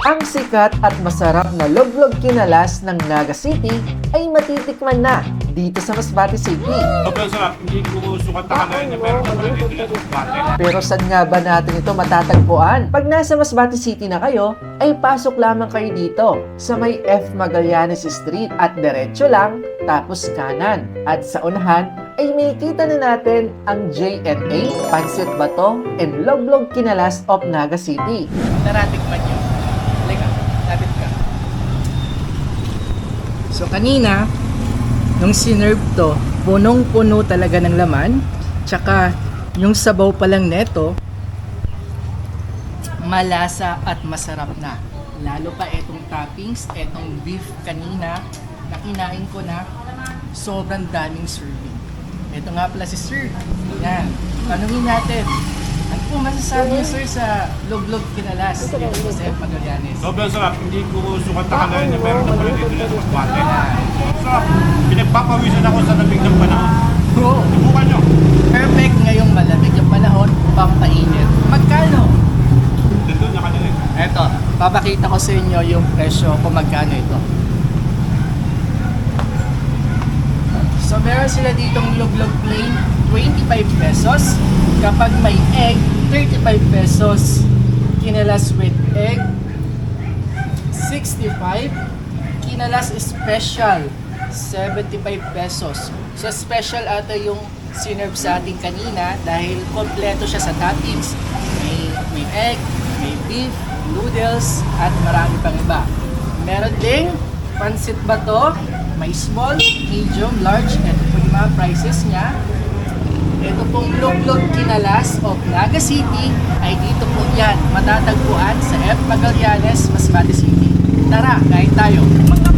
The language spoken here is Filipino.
Ang sikat at masarap na loglog kinalas ng Naga City ay matitikman na dito sa Masbate City. Sobrang sarap. Hindi ko na kanain niya, pero naman dito lang sa bate. Pero saan nga ba natin ito matatagpuan? Pag nasa Masbate City na kayo, ay pasok lamang kayo dito sa may F. Magallanes Street at diretso lang, tapos kanan. At sa unahan ay makikita na natin ang JNA, Pansit Bato, and Loglog Kinalas of Naga City. Tara, tikman nyo. So kanina, nung sinerve to, punong-puno talaga ng laman. Tsaka yung sabaw pa lang neto, malasa at masarap na. Lalo pa etong toppings, etong beef kanina, na kinain ko na sobrang daming serving. Ito nga pala si Sir. Yan. Tanungin natin, ano po masasabi niyo Sir sa dito po sa F. Magallanes? Sobrang sarap. Hindi ko sukat na kanain niya, pero naman dito lang sa bate. Sarap. Pinagpapawisan ako sa lamig ng panahon. Oo. Subukan nyo. Perfect ngayong malamig ang panahon, pampainit. Magkano? Nandun na kanila. Eto, papakita ko sa inyo yung presyo kung magkano ito. So meron sila ditong luglog plain, 25 pesos. Kapag may egg, 35 pesos. Kinalas with egg, 65. Kinalas special, 75 pesos. So special ata yung sinerve sa atin kanina dahil kompleto siya sa toppings. May, may egg, may beef, noodles, at marami pang iba. Meron ding pansit bato, may small, medium, large, and po yung mga prices niya. Ito pong Luglog Kinalas of Naga City ay dito po yan matatagpuan sa F. Magallanes, Masbate City. Tara, kain tayo. Mga